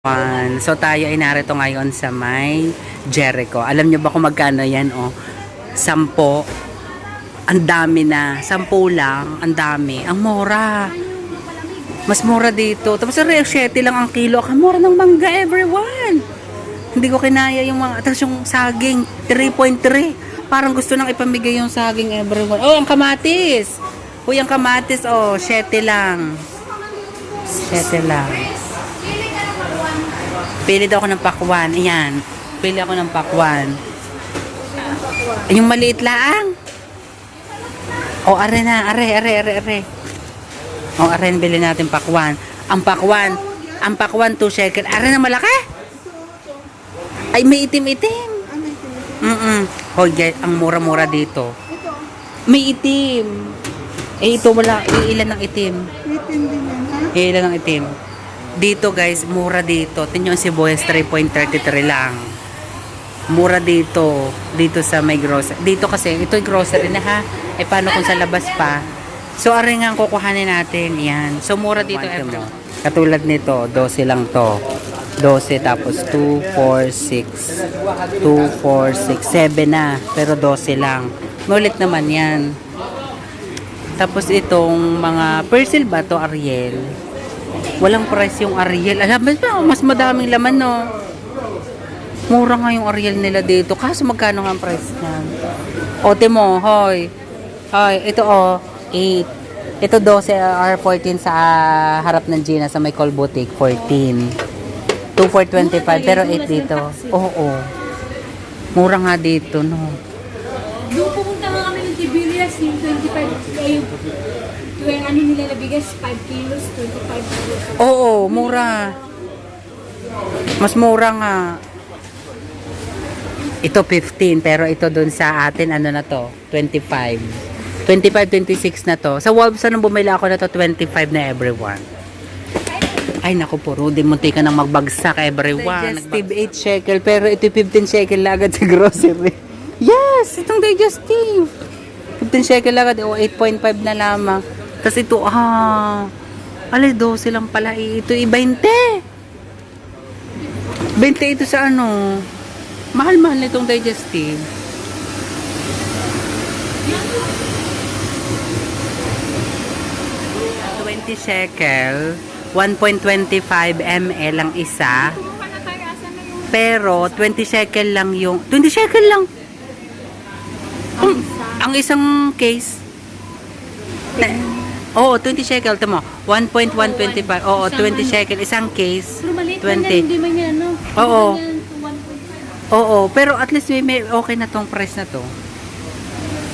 One. So tayo ay narito ngayon sa may Jericho. Alam niyo ba kung magkano yan? Oh, sampo. Ang dami na. Sampo lang. Ang dami. Ang mura. Mas mura dito. Tapos sa Rio 7 lang ang kilo. Ang mura ng mangga, everyone. Hindi ko kinaya yung mga... Tapos yung saging, 3.3. Parang gusto nang ipamigay yung saging, everyone. Oh, ang kamatis. Uy, ang kamatis, oh, 7 lang. 7 lang. Pili daw ako ng pakwan. Ayan. Pili ako ng pakwan. Yung maliit laang. O, are na. Are, are, are, are. O, are, bili natin pakwan. Ang pakwan. Ang pakwan, 2 shekel. Are na malaki. Ay, may itim-itim. Mm-mm. Hoy, guys, ang mura-mura dito. May itim. Eh, ito wala. Ilan ng itim? Ilan ng itim? Dito guys, mura dito. Tingnan yung sibuyas 3.33 lang. Mura dito. Dito sa may grocery. Dito kasi, ito yung grocery na ha. Eh paano kung sa labas pa? So, ari nga ang kukuhanin natin. Yan. So, mura dito. Mo. Katulad nito, 12 lang to. 12 tapos 2, 4, 6. 2, 4, 6, 7 na. Pero 12 lang. Ngulit naman yan. Tapos itong mga Persil ba to Ariel? Walang price yung Ariel. Alam mo mas madaming laman no. Mura nga yung Ariel nila dito. Kaso magkano nga ang price niyan? O, mo, hoy. Hoy, ito o, 8. Ito 12 R14 sa ah, harap ng Gina sa may call boutique, 14. 2 for 25, pero 8 dito. Oo. Mura nga dito, no. Doon pupunta nga kami ng Tiberias, yung 25, eh, yung, yung ano nila na bigas, 5 kilos, 25 kilos. Oo, mura. Mas mura nga. Ito 15, pero ito dun sa atin, ano na to? 25. 25, 26 na to. Sa Wolves, nung bumili ako na to, 25 na everyone. Ay, naku po, Rudy, munti ka nang magbagsak, everyone. Digestive 8 shekel, pero ito 15 shekel agad sa grocery. Yes, itong digestive. 15 shekel agad, o 8.5 na lamang. Tapos ito, ah, alay, 12 lang pala. eh. Ito, i 20. 20 ito sa ano. Mahal-mahal na itong digestive. $20 shekel, 1.25 ml ang isa. Pero 20 shekel lang yung 20 shekel lang ang, ang isang case. Eh, Oo, 20 shekel tamo. 1.125. Oo, 20 shekel isang case. Pero maliit man yan, 20. hindi man yan, ano? Oo. Hindi man yan, 1.5. Oo, pero at least may, may okay na tong price na to.